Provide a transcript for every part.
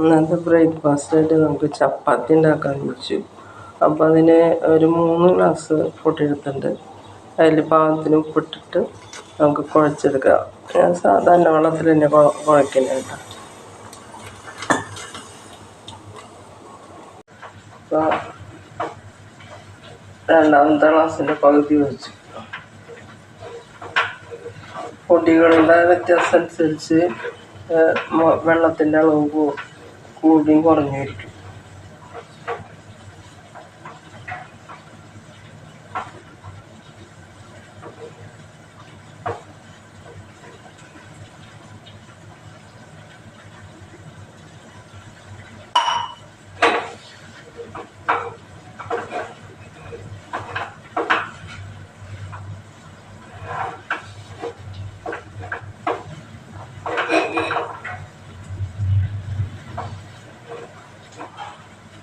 ഇന്നത്തെ ബ്രേക്ക്ഫാസ്റ്റായിട്ട് നമുക്ക് ചപ്പാത്തി ഉണ്ടാക്കാൻ വെച്ചു അപ്പോൾ അതിന് ഒരു മൂന്ന് ഗ്ലാസ് പൊട്ടിയെടുത്തിട്ടുണ്ട് അതിൽ പാകത്തിന് ഉപ്പിട്ടിട്ട് നമുക്ക് കുഴച്ചെടുക്കാം. ഞാൻ സാധാരണ വെള്ളത്തിൽ തന്നെ കുഴക്കുന്നത് കേട്ടോ. അപ്പോൾ രണ്ടാമത്തെ ഗ്ലാസ്സിന്റെ പകുതി വെച്ചു. പൊടികളുടെ വ്യത്യാസം അനുസരിച്ച് വെള്ളത്തിന്റെ അളവ് കൂടിയും കുറഞ്ഞിരിക്കും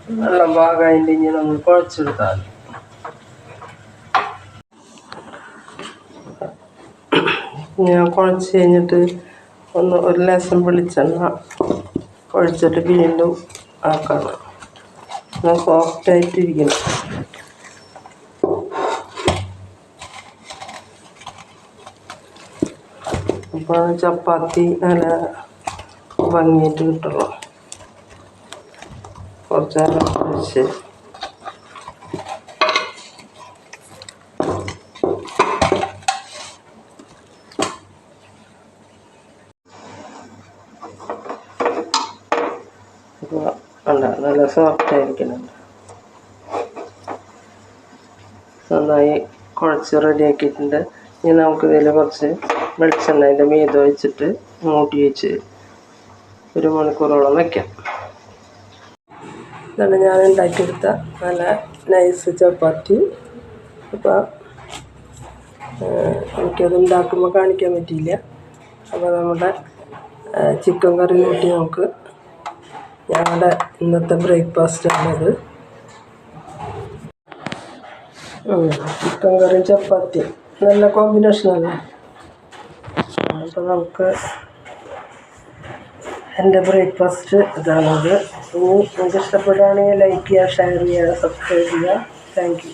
വെള്ളം പാകമായിട്ട് ഇനി നമ്മൾ കുഴച്ചെടുത്താൽ ഞാൻ കുഴച്ച് കഴിഞ്ഞിട്ട് ഒന്ന് ഒരു ലേശം വെളിച്ചെണ്ണ കുഴച്ചിട്ട് വീണ്ടും ആക്കണം. സോഫ്റ്റ് ആയിട്ടിരിക്കണം അപ്പോൾ ചപ്പാത്തി നല്ല ഭംഗിയായിട്ട് കിട്ടുള്ളൂ. കുറച്ച് നേരം ഒഴിച്ച് നല്ല സോഫ്റ്റ് ആയിരിക്കുന്നുണ്ട് നന്നായി കുഴച്ച് റെഡിയാക്കിയിട്ടുണ്ട് ഇനി നമുക്ക് നമുക്കിതിൽ കുറച്ച് വെളിച്ചെണ്ണ അതിന്റെ മീത വെച്ചിട്ട് മൂട്ടി വെച്ച് ഒരു മണിക്കൂറോളം വയ്ക്കാം ഇതാണ് ഞാൻ ഉണ്ടാക്കിയെടുത്ത നല്ല നൈസ് ചപ്പാത്തി. അപ്പോൾ എനിക്കത് ഉണ്ടാക്കുമ്പോൾ കാണിക്കാൻ പറ്റിയില്ല. അപ്പോൾ നമ്മുടെ ചിക്കൻ കറി കൂട്ടി നമുക്ക് ഞങ്ങളുടെ ഇന്നത്തെ ബ്രേക്ക്ഫാസ്റ്റാണത് ചിക്കൻ കറി ചപ്പാത്തി. നല്ല കോമ്പിനേഷനല്ലേ അപ്പോൾ നമുക്ക് എന്റെ ബ്രേക്ക്ഫാസ്റ്റ് ഇതാണത്. ഇനി നിങ്ങൾക്ക് ഇഷ്ടപ്പെടുകയാണെങ്കിൽ ലൈക്ക് ചെയ്യുക ഷെയർ ചെയ്യുക സബ്സ്ക്രൈബ് ചെയ്യുക. Thank you.